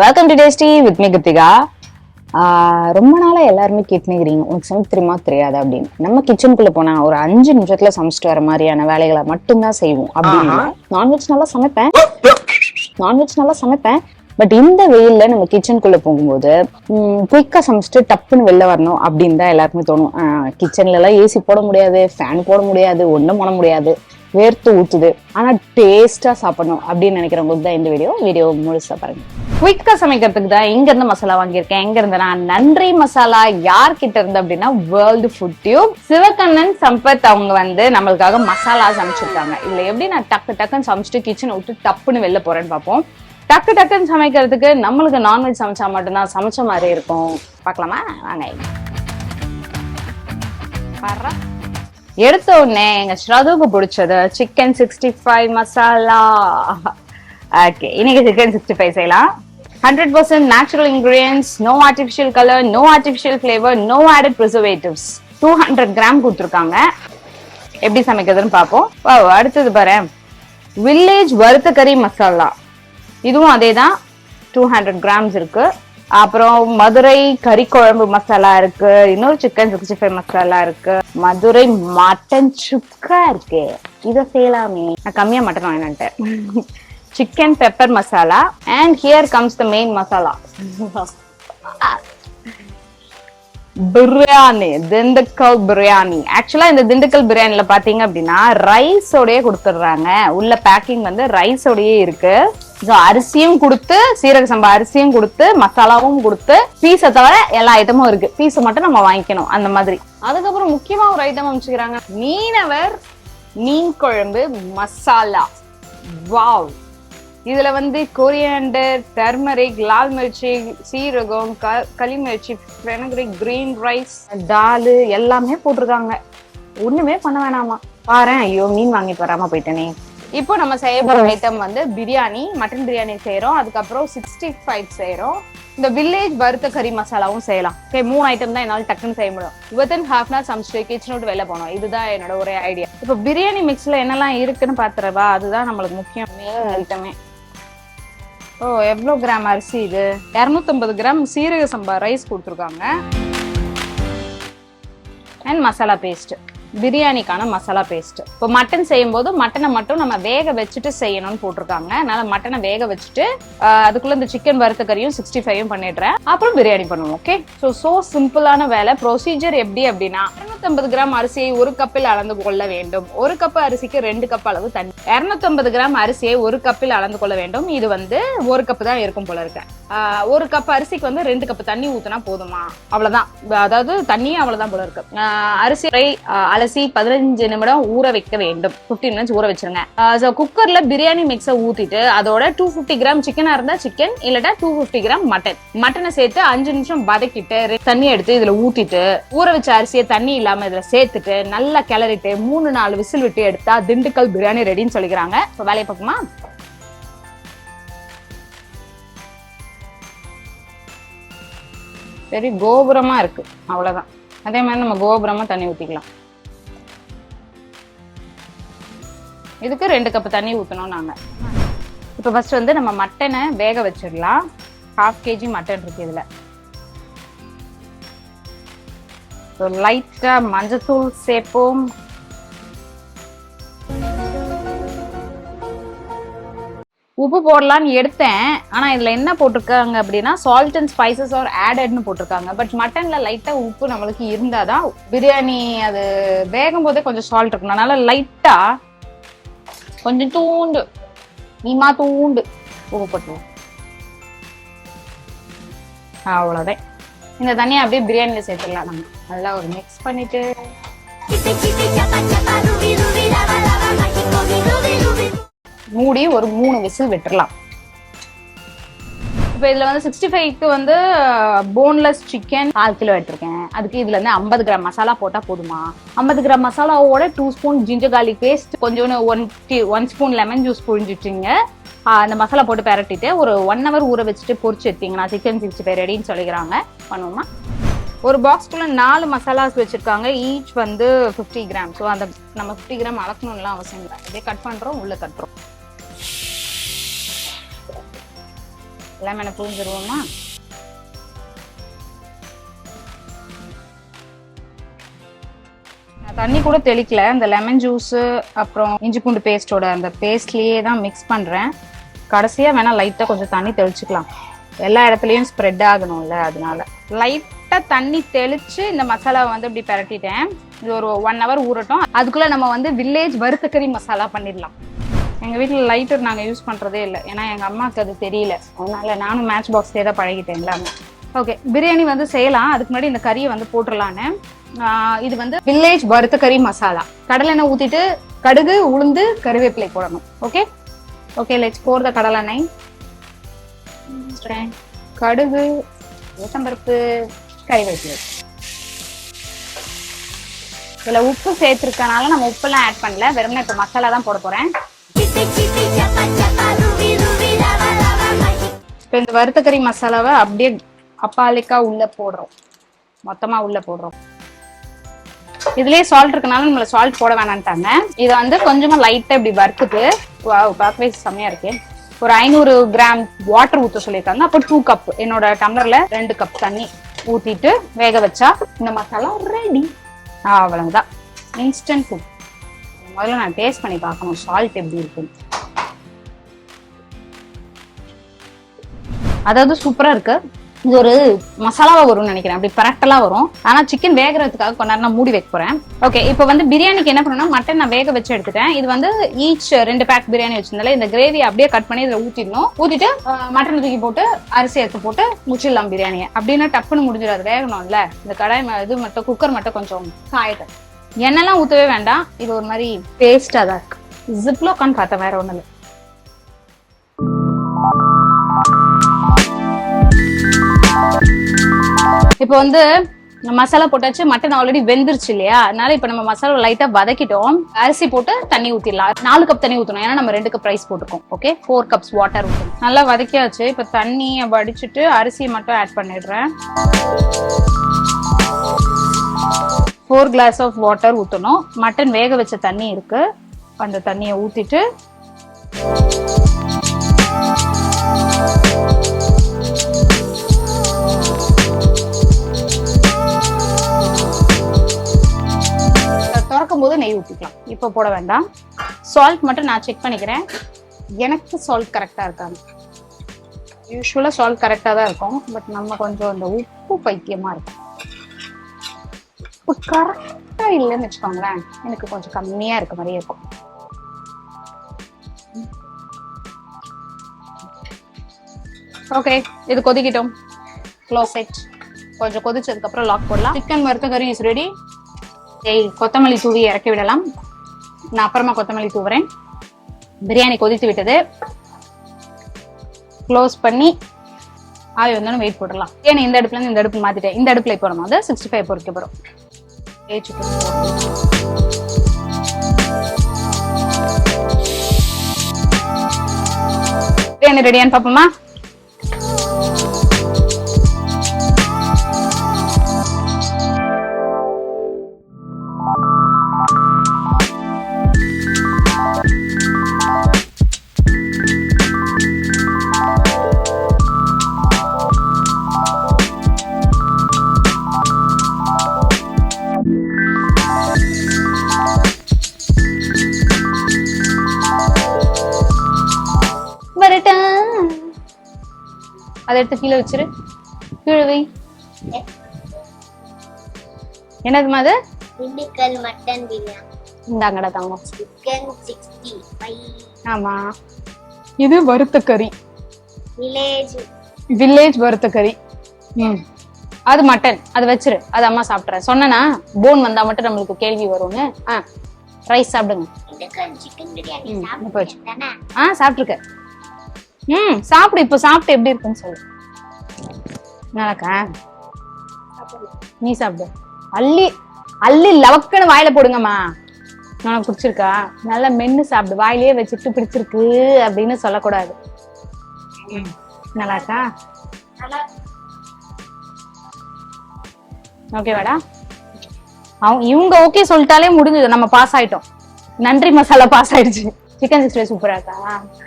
Welcome to tasty with me Kiruthika ஆஹ் ரொம்ப நாளா எல்லாருமே கேட்டுனுக்கிறீங்க உனக்கு சமைக்க தெரியுமா தெரியாது அப்படின்னு. நம்ம கிச்சனுக்குள்ள போனா ஒரு அஞ்சு நிமிஷத்துல சமைச்சிட்டு வர மாதிரியான வேலைகளை மட்டும்தான் செய்வோம் அப்படின்னு. நான்வெஜ் நல்லா சமைப்பேன். நான்வெஜ் நல்லா சமைப்பேன். பட் இந்த வெயில்ல நம்ம கிச்சனுக்குள்ள போகும்போது குயிக்கா சமைச்சிட்டு டப்புன்னு வெளில வரணும் அப்படின்னு தான் எல்லாருக்குமே தோணும். கிச்சன்ல எல்லாம் ஏசி போட முடியாது ஃபேன் போட முடியாது ஒண்ணும் பண்ண முடியாது. வேர்த்து ஊத்துது. ஆனா டேஸ்டா சாப்பிடணும் அப்படின்னு நினைக்கிறவங்களுக்கு தான் இந்த வீடியோ வீடியோ முழுசா பாருங்க. குயிக்கா சமைக்கிறதுக்கு தான் எங்க இருந்து மசாலா வாங்கியிருக்கேன். எங்க இருந்து நான் நன்றி மசாலா யார் கிட்ட இருந்து அப்படின்னா world food tube Sivakannan Sampath அவங்க வந்து நம்மளுக்காக மசாலா சமைச்சிருக்காங்க. இதுல எப்படி நான் டக்கு டக்குன்னு சமைச்சிட்டு கிச்சனை விட்டு டப்புன்னு வெளில போறேன்னு பார்ப்போம். டக்கு டக்குன்னு சமைக்கிறதுக்கு நம்மளுக்கு நான்வெஜ் சமைச்சா மட்டும்தான் சமைச்ச மாதிரி இருக்கும். பார்க்கலாமா? வாங்க. பாருடா. எடுத்த உடனே எங்க ஸ்ரதுக்கு பிடிச்சது chicken sixty five masala okay இன்னைக்கு சிக்கன் சிக்ஸ்டி ஃபைவ் செய்யலாம். Hundred percent natural ingredients no artificial colour no artificial flavour no added preservatives two hundred gram கொடுத்துருக்காங்க. எப்படி சமைக்கிறதுன்னு பார்ப்போம். அடுத்தது பாரு. வில்லேஜ் வறுத்த கறி மசாலா இதுவும் அதே தான் டூ ஹண்ட்ரட் கிராம்ஸ் இருக்குது அப்புறம் மதுரை கறி குழம்பு மசாலா இருக்கு இன்னொரு சிக்கன் சிக்ஸ்டி ஃபைவ் மசாலா இருக்கு. மதுரை மட்டன் சுக்கா இருக்கு. இதை செய்யலாமே. நான் கம்மியா மட்டன் வாங்கினேன் chicken pepper masala and here comes the main masala biryani Dindigul biryani ஆக்சுவலா இந்த திண்டுக்கல் பிரியாணில பாத்தீங்க அப்படின்னா ரைஸோடய கொடுத்துடுறாங்க. உள்ள பேக்கிங் வந்து ரைஸோடயே இருக்கு. ஸோ அரிசியும் கொடுத்து சீரக சம்பா அரிசியும் கொடுத்து மசாலாவும் கொடுத்து பீஸை தவிர எல்லா ஐட்டமும் இருக்கு. பீஸை மட்டும் நம்ம வாங்கிக்கணும் அந்த மாதிரி. அதுக்கப்புறம் முக்கியமா ஒரு ஐட்டம் அமைச்சுக்கிறாங்க மீனவர் மீன் குழம்பு மசாலா. வாவ் இதுல வந்து கொரியாண்டர் டர்மரிக் லால் மிர்ச்சி சீரகம் க- களி மிர்ச்சி கிரீன் ரைஸ் டாலு எல்லாமே போட்டிருக்காங்க. ஒண்ணுமே பண்ண வேணாமா? பாரு ஐயோ மீன் வாங்கிட்டு வராம போயிட்டேனே. இப்போ நம்ம செய்ய போற ஐட்டம் வந்து பிரியாணி மட்டன் பிரியாணி செய்யறோம் அதுக்கப்புறம் சிக்ஸ்டி ஃபைவ் செய்யறோம் இந்த வில்லேஜ் வறுத்த கறி மசாலாவும் செய்யலாம். ஓகே மூணு ஐட்டம் தான் என்னால் டக்குன்னு செய்ய முடியும். வித்தின் ஹாஃப் அன் சமைச்சிட்டு கிச்சன் விட்டு வெளில போனோம். இதுதான் என்னோட ஒரே ஐடியா இப்போ பிரியாணி மிக்ஸில் என்னெல்லாம் இருக்குன்னு பாத்துறவா? அதுதான் நம்மளுக்கு முக்கியம். மெயின் ஐட்டமே ஓ எவ்வளோ கிராம் அரிசி இது? இரநூத்தம்பது கிராம் சீரக சம்பா ரைஸ் கொடுத்துருக்காங்க. அண்ட் மசாலா பேஸ்ட் பிரியாணிக்கான மசாலா பேஸ்ட் இப்போ மட்டன் செய்யும்போது மட்டனை மட்டும் நம்ம வேக வச்சுட்டு செய்யணும்னு போட்டிருக்காங்க. அதனால மட்டனை வேக வச்சுட்டு அதுக்குள்ள இந்த சிக்கன் வறுத்த கறியும் சிக்ஸ்டி ஃபைவும் பண்ணிடுறேன். அப்புறம் பிரியாணி பண்ணுவோம் ஓகே ஸோ ஸோ சிம்பிளான வேலை. ப்ரொசீஜர் எப்படி அப்படின்னா 250 கிராம் அரிசியை ஒரு கப்பில் அளந்து கொள்ள வேண்டும். ஒரு கப் அரிசிக்கு ரெண்டு கப் அளவு தண்ணி. 250 கிராம் அரிசியை ஒரு கப்பில் அளந்து கொள்ள வேண்டும். இது வந்து ஒரு கப் தான் இருக்கும் போல இருக்கு. ஒரு கப் அரிசிக்கு வந்து ரெண்டு கப் தண்ணி ஊத்தினா போதுமா? அவ்வளவுதான். அதாவது தண்ணியும் அவ்வளவுதான் போல இருக்கு. அரிசி அளவு அரிசி பதினஞ்சு நிமிடம் ஊற வைக்க வேண்டும். 15 மினிட்ஸ் ஊற வச்சிருங்க. ஸோ குக்கர்ல பிரியாணி மிக்ஸை ஊத்திட்டு அதோட டூ ஃபிஃப்டி கிராம் சிக்கனா இருந்தா சிக்கன் இல்லட்டா டூ ஃபிஃப்டி கிராம் மட்டன் மட்டனை சேர்த்து அஞ்சு நிமிஷம் வதக்கிட்டு தண்ணி எடுத்து இதுல ஊத்திட்டு ஊற வச்ச அரிசியை தண்ணி இல்லாம இதுல சேர்த்துட்டு நல்லா கிளறிட்டு மூணு நாலு விசில் விட்டு எடுத்தா திண்டுக்கல் பிரியாணி ரெடின்னு சொல்லிக்கிறாங்க. இப்போ வேலையை பார்க்குமா சரி கோபுரமா இருக்கு. அவ்வளவுதான். அதே மாதிரி நம்ம கோபுரமா தண்ணி ஊத்திக்கலாம். இதுக்கு ரெண்டு கப் தண்ணி ஊற்றணும் நாங்க. இப்போ ஃபஸ்ட் வந்து நம்ம மட்டனை வேக வச்சிடலாம். ஹாஃப் கேஜி மட்டன் இருக்கு இதுல. ஸோ லைட்டாக மஞ்சத்தூள் சேர்ப்போம். உப்பு போடலான்னு எடுத்தேன். ஆனா இதுல என்ன போட்டிருக்காங்க அப்படின்னா சால்ட் அண்ட் ஸ்பைசஸ் ஆர் ஆடட்னு போட்டிருக்காங்க. பட் மட்டன்ல லைட்டாக உப்பு நம்மளுக்கு இருந்தாதான் பிரியாணி அது வேகும் போதே கொஞ்சம் சால்ட் இருக்கணும். அதனால் லைட்டாக கொஞ்சம் தூண்டு. நீமா தூண்டு. உப்பு போட்டுருவோம். அவ்வளோதான் இந்த தண்ணியை அப்படியே பிரியாணியில் சேர்த்துடலாம் நம்ம. நல்லா ஒரு மிக்ஸ் பண்ணிட்டு. மூடி ஒரு மூணு விசில் விட்டுடலாம் இப்போ இதில் வந்து சிக்ஸ்டி ஃபைவ்க்கு வந்து போன்லெஸ் சிக்கன் கால் கிலோ எடுத்திருக்கேன். அதுக்கு இதில் இருந்து ஐம்பது கிராம் மசாலா போட்டால் போதுமா? ஐம்பது கிராம் மசாலாவோட two spoon ginger garlic paste கொஞ்சோன்னு one T one spoon lemon juice புழிஞ்சிட்டிங்க அந்த மசாலா போட்டு பரட்டிட்டு ஒரு ஒன் ஹவர் ஊற வச்சுட்டு பொரிச்சு எடுத்தீங்கன்னா சிக்கன் சிக்ஸ்டி ஃபைவ் ரெடின்னு சொல்லிக்கிறாங்க. பண்ணுவோமா? ஒரு பாக்ஸ்க்குள்ள நாலு மசாலாஸ் வச்சுருக்காங்க. ஈச் வந்து ஃபிஃப்டி கிராம் ஸோ அந்த நம்ம ஃபிஃப்டி கிராம் அளக்கணும்லாம் அவசியம் இல்லை. இதே கட் பண்ணுறோம் உள்ளே கட்டுறோம். லெமனை புழிஞ்சிருவோமா? நான் தண்ணி கூட தெளிக்கல. இந்த லெமன் ஜூஸ் அப்புறம் இஞ்சி பூண்டு பேஸ்டோட அந்த பேஸ்ட்லயே தான் மிக்ஸ் பண்றேன். கடைசியா வேணா லைட்டா கொஞ்சம் தண்ணி தெளிச்சுக்கலாம். எல்லா இடத்துலயும் ஸ்ப்ரெட் ஆகணும்ல அதனால. லைட்டா தண்ணி தெளிச்சு இந்த மசாலாவை வந்து இப்படி பரட்டிட்டேன். இது ஒரு ஒன் ஹவர் ஊறட்டும். அதுக்குள்ள நம்ம வந்து வில்லேஜ் வறுத்தக்கறி மசாலா பண்ணிடலாம். எங்க வீட்ல லைட்டர் நாங்க யூஸ் பண்றதே இல்லை. ஏன்னா எங்க அம்மாவுக்கு அது தெரியல. அதனால நானும் மேட்ச் பாக்ஸ் தான் பழகிட்டேன் எல்லாமே. ஓகே பிரியாணி வந்து செய்யலாம். அதுக்கு முன்னாடி இந்த கறியை வந்து போட்டுடலான்னு. ஆஹ் இது வந்து வில்லேஜ் வறுத்த கறி மசாலா. கடலெண்ணெய் ஊத்திட்டு கடுகு உளுந்து கருவேப்பிலை போடணும். Okay okay let's pour the கடலெண்ணெய் கடுகு உளுத்தம்பருப்பு கறிவேப்பிலை. இதில் உப்பு சேர்த்துருக்கனால நம்ம உப்பெல்லாம் ஆட் பண்ணல. வெறும்னா இப்போ மசாலா தான் போட போறேன். இப்போ இந்த வறுத்த கறி மசாலாவை அப்படியே அப்பாலிக்கா உள்ள போடுறோம். மொத்தமாக உள்ள போடுறோம். இதுலயே சால்ட் இருக்கனால நம்மள சால்ட் போட வேணான்ட்டாங்க இதை வந்து கொஞ்சமா லைட்டா இப்படி வறுத்துட்டு பார்க்கவே செம்மையா இருக்கு. ஒரு ஐநூறு கிராம் வாட்டர் ஊற்ற சொல்லியிருக்காங்க. அப்போ டூ கப் என்னோட டம்ளர்ல ரெண்டு கப் தண்ணி ஊத்திட்டு வேக வச்சா இந்த மசாலா ரெடி அவ்வளவுதான். இன்ஸ்டன்ட் குக் முதல்ல நான் டேஸ்ட் பண்ணி பார்க்கணும். சால்ட் எப்படி இருக்கும் அதாவது சூப்பரா இருக்கு. இது ஒரு மசாலாவா வரும்னு நினைக்கிறேன். அப்படி பரட்டலா வரும். ஆனா சிக்கன் வேகிறதுக்காக கொஞ்ச நேரம் நான் மூடி வைக்க போறேன். ஓகே இப்போ வந்து பிரியாணிக்கு என்ன பண்ணணும்னா மட்டன் நான் வேக வச்சு எடுத்துட்டேன். இது வந்து ஈச் ரெண்டு பேக் பிரியாணி வச்சிருந்தால இந்த கிரேவி அப்படியே கட் பண்ணி இதுல ஊத்திடணும். ஊத்திட்டு மட்டன் தூக்கி போட்டு அரிசி எடுத்து போட்டு முச்சிடலாம் பிரியாணியை. அப்படின்னா டப்புன்னு முடிஞ்சிடாது வேகணும்ல. இந்த கடாய் ம- இது மட்டும் குக்கர் மட்டும் கொஞ்சம் காயட்டும். எண்ணெய்லாம் ஊற்றவே வேண்டாம். இது ஒரு மாதிரி பேஸ்டாக தான் இருக்கு. ஜிப்லோக்கான்னு பார்த்தேன் வேற ஒன்றும் இல்லை இப்போ வந்து மசாலா போட்டாச்சு மட்டன் ஆல்ரெடி வெந்துருச்சு இல்லையா? அதனால இப்போ நம்ம மசாலா லைட்டா வதக்கிட்டோம். அரிசி போட்டு தண்ணி ஊத்திடலாம். நாலு கப் தண்ணி ஊத்தணும். ஏன்னா நம்ம ரெண்டு கப் ரைஸ் போட்டுக்கோம் ஓகே ஃபோர் கப்ஸ் வாட்டர் ஊற்றணும் நல்லா வதக்கியாச்சு. இப்போ தண்ணியை வடிச்சிட்டு அரிசியை மட்டும் ஆட் பண்ணிடுறேன். ஃபோர் கிளாஸ் ஆஃப் வாட்டர் ஊற்றணும் மட்டன் வேக வச்ச தண்ணி இருக்கு. அந்த தண்ணியை ஊற்றிட்டு திறக்கும் போது நெய் ஊற்றிக்கலாம் இப்போ போட வேண்டாம். சால்ட் மட்டும் நான் செக் பண்ணிக்கிறேன். எனக்கு சால்ட் கரெக்டாக இருக்காங்க யூஸ்வலாக சால்ட் கரெக்டாக தான் இருக்கும். பட் நம்ம கொஞ்சம் இந்த உப்பு பைத்தியமாக இருக்கும். கரெக்டாக இல்லைன்னு வச்சுக்கோங்களேன் எனக்கு கொஞ்சம் கம்மியாக இருக்க மாதிரியே இருக்கும். ஓகே இது கொதிக்கிட்டோம். க்ளோஸ் இட் கொஞ்சம் கொதிச்சதுக்கு அப்புறம் லாக் போடலாம். சிக்கன் வறுத்த கறி இஸ் ரெடி ஏய் கொத்தமல்லி தூவி இறக்கி விடலாம். நான் அப்புறமா கொத்தமல்லி தூவுறேன். பிரியாணி கொதித்து விட்டது. க்ளோஸ் பண்ணி ஆவி வந்தாலும் வெயிட் போடலாம் ஏன்னா இந்த அடுப்புல இருந்து இந்த அடுப்பு மாத்திட்டேன்? இந்த அடுப்புல இப்போ நம்ம வந்து சிக்ஸ்டி ஃபைவ் பொறிக்க போறோம். ஏய், chicken போட்டு. பிரியாணி அதை எடுத்து கீழே வச்சிரு. கீழே வை. என்னதுமா அது? திண்டுக்கல் மட்டன் பிரியாணி இந்தாங்கடா தங்கம். சிக்கன் சிக்ஸ்டி ஆமா. இது வறுத்த கறி. வில்லேஜ் வில்லேஜ் வறுத்த கறி. ம். அது மட்டன் அது வச்சிரு. அது அம்மா சாப்பிட்றேன் சொன்னனா? போன் வந்தா மட்டும் நம்மளுக்கு கேள்வி வரும்னு. ஆ. ரைஸ் சாப்பிடுங்க. ஆ சாப்பிட்ருக்க ம் சாப்பிடு இப்போ சாப்பிட்டு எப்படி இருக்குன்னு சொல்லு. நல்லாக்கா நீ சாப்பிடு. அள்ளி அள்ளி லவக்குன்னு வாயில போடுங்கம்மா. உனக்கு பிடிச்சிருக்கா? நல்லா மென்னு சாப்பிடு. வாயிலே வச்சுட்டு பிடிச்சிருக்கு அப்படின்னு சொல்லக்கூடாது. நல்லாக்கா ஓகேவாடா அவங்க இவங்க ஓகே சொல்லிட்டாலே முடிஞ்சது. நம்ம பாஸ் ஆயிட்டோம். நன்றி மசாலா பாஸ் ஆயிடுச்சு. சிக்கன் சிக்ஸ்டி ஃபைவ் சூப்பரா இருக்கா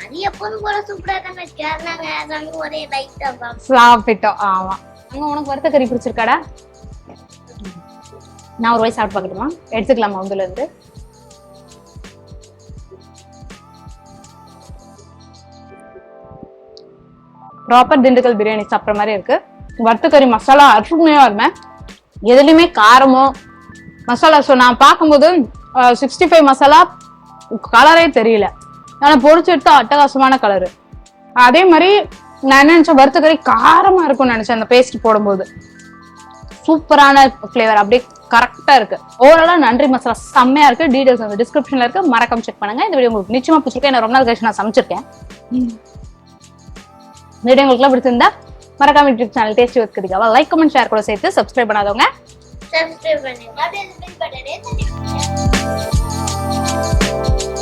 அது எப்போதும் போல சூப்பரா தாங்க கேரளாங்க எல்லாமே ஒரே லைட்டா சாப்பிட்டோம் ஆமா அங்க உனக்கு வறுத்த கறி பிடிச்சிருக்காடா நான் ஒரு வாய் சாப்பிட்டு பார்க்கட்டுமா எடுத்துக்கலாமா முதல்ல இருந்து ப்ராப்பர் திண்டுக்கல் பிரியாணி சாப்பிட்ற மாதிரி இருக்கு. வறுத்த கறி மசாலா அருமையா இருமே எதுலையுமே காரமோ மசாலா ஸோ நான் பார்க்கும்போது சிக்ஸ்டி ஃபைவ் மசாலா கலரே தெரியல. ஆனால் பொறிச்சு எடுத்தா அட்டகாசமான கலரு அதே மாதிரி நான் என்ன நினைச்சேன் வறுத்த கறி இருக்கும்னு நினைச்சேன் அந்த பேஸ்ட் போடும்போது. சூப்பரான ஃப்ளேவர் அப்படியே கரெக்டாக இருக்கு. ஓவராலாக நன்றி மசாலா. செம்மையாக இருக்குது டீடைல்ஸ் வந்து டிஸ்கிரிப்ஷனில் இருக்கு. மறக்காம செக் பண்ணுங்க. இந்த வீடியோ உங்களுக்கு நிச்சயமாக பிடிச்சிருக்கேன் நான் ரொம்ப நாள் கழிச்சு நான் சமைச்சிருக்கேன். வீடியோ உங்களுக்குலாம் பிடிச்சிருந்தா மறக்காம யூடியூப் சேனல் டேஸ்ட் வைக்கிறதுக்காக லைக் கமெண்ட் ஷேர் கூட சேர்த்து சப்ஸ்கிரைப் பண்ணாதவங்க. சப்ஸ்கிரைப் பண்ணுங்க அப்படியே பெல் பட்டனே தட்டி